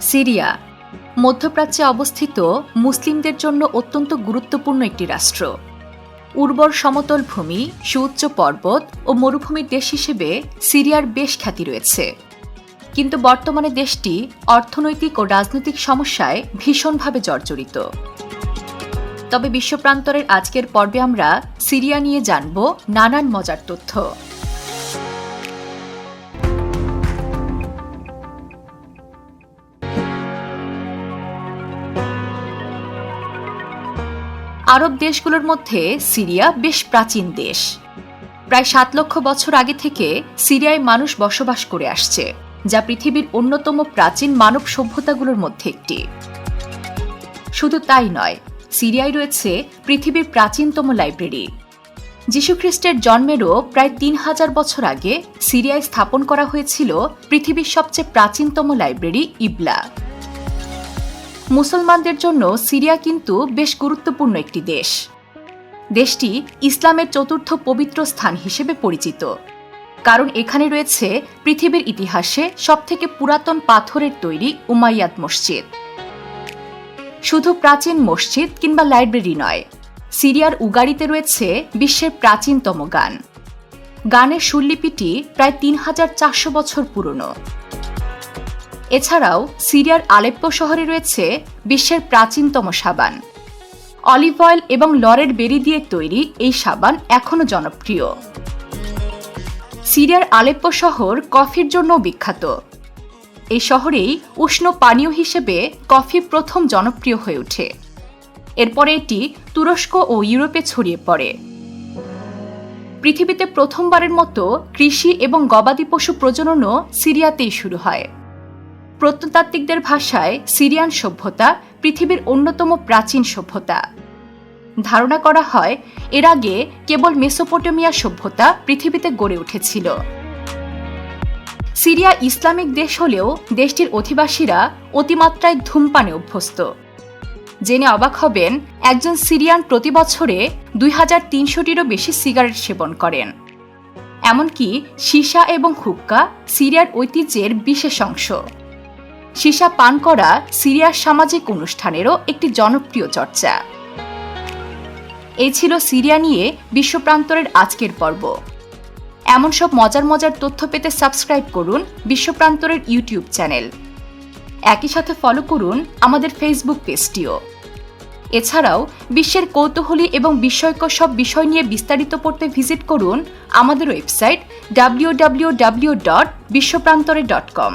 Syria, মধ্যপ্রাচ্যে অবস্থিত মুসলিমদের জন্য অত্যন্ত গুরুত্বপূর্ণ একটি রাষ্ট্র। উর্বর সমতল ভূমি, সুউচ্চ পর্বত ও মরুভূমির দেশ হিসেবে সিরিয়ার বেশ খ্যাতি রয়েছে। কিন্তু বর্তমানে দেশটি অর্থনৈতিক ও রাজনৈতিক সমস্যায় ভীষণভাবে জর্জরিত। তবে বিশ্বপ্রান্তরের আজকের পর্বে আমরা সিরিয়া নিয়ে জানব নানান মজার তথ্য। আরব দেশগুলোর মধ্যে সিরিয়া বেশ প্রাচীন দেশ। প্রায় সাত লক্ষ বছর আগে থেকে সিরিয়ায় মানুষ বসবাস করে আসছে, যা পৃথিবীর অন্যতম প্রাচীন মানব সভ্যতাগুলোর মধ্যে একটি। শুধু তাই নয়, সিরিয়ায় রয়েছে পৃথিবীর প্রাচীনতম লাইব্রেরি। যীশুখ্রিস্টের জন্মেরও প্রায় তিন হাজার বছর আগে সিরিয়ায় স্থাপন করা হয়েছিল পৃথিবীর সবচেয়ে প্রাচীনতম লাইব্রেরি ইবলা। মুসলমানদের জন্য সিরিয়া কিন্তু বেশ গুরুত্বপূর্ণ একটি দেশ। দেশটি ইসলামের চতুর্থ পবিত্র স্থান হিসেবে পরিচিত। কারণ এখানে রয়েছে পৃথিবীর ইতিহাসে সবথেকে পুরাতন পাথরের তৈরি উমাইয়াদ মসজিদ। শুধু প্রাচীন মসজিদ কিংবা লাইব্রেরি নয়, সিরিয়ার উগাড়িতে রয়েছে বিশ্বের প্রাচীনতম গান। গানের সুরলিপিটি প্রায় তিন হাজার চারশো বছর পুরনো। এছাড়াও সিরিয়ার আলেপ্পো শহরে রয়েছে বিশ্বের প্রাচীনতম সাবান। অলিভ অয়েল এবং লরের বেরি দিয়ে তৈরি এই সাবান এখনও জনপ্রিয়। সিরিয়ার আলেপ্পো শহর কফির জন্য বিখ্যাত। এই শহরেই উষ্ণ পানীয় হিসেবে কফি প্রথম জনপ্রিয় হয়ে ওঠে। এরপরে এটি তুরস্ক ও ইউরোপে ছড়িয়ে পড়ে। পৃথিবীতে প্রথমবারের মতো কৃষি এবং গবাদি পশু প্রজননও সিরিয়াতেই শুরু হয়। প্রত্নতাত্ত্বিকদের ভাষায় সিরিয়ান সভ্যতা পৃথিবীর অন্যতম প্রাচীন সভ্যতা। ধারণা করা হয়, এর আগে কেবল মেসোপটেমিয়া সভ্যতা পৃথিবীতে গড়ে উঠেছিল। সিরিয়া ইসলামিক দেশ হলেও দেশটির অধিবাসীরা অতিমাত্রায় ধূমপানে অভ্যস্ত। জেনে অবাক হবেন, একজন সিরিয়ান প্রতি বছরে দুই হাজার তিনশোটিরও বেশি সিগারেট সেবন করেন। এমনকি সীসা এবং হুক্কা সিরিয়ার ঐতিহ্যের বিশেষ অংশ। সীসা পান করা সিরিয়ার সামাজিক অনুষ্ঠানেরও একটি জনপ্রিয় চর্চা। এই ছিল সিরিয়া নিয়ে বিশ্বপ্রান্তরের আজকের পর্ব। এমন সব মজার মজার তথ্য পেতে সাবস্ক্রাইব করুন বিশ্বপ্রান্তরের ইউটিউব চ্যানেল। একই সাথে ফলো করুন আমাদের ফেসবুক পেজটিও। এছাড়াও বিশ্বের কৌতূহলী এবং বিস্ময়কর সব বিষয় নিয়ে বিস্তারিত পড়তে ভিজিট করুন আমাদের website W W W dot বিশ্বপ্রান্তরে dot কম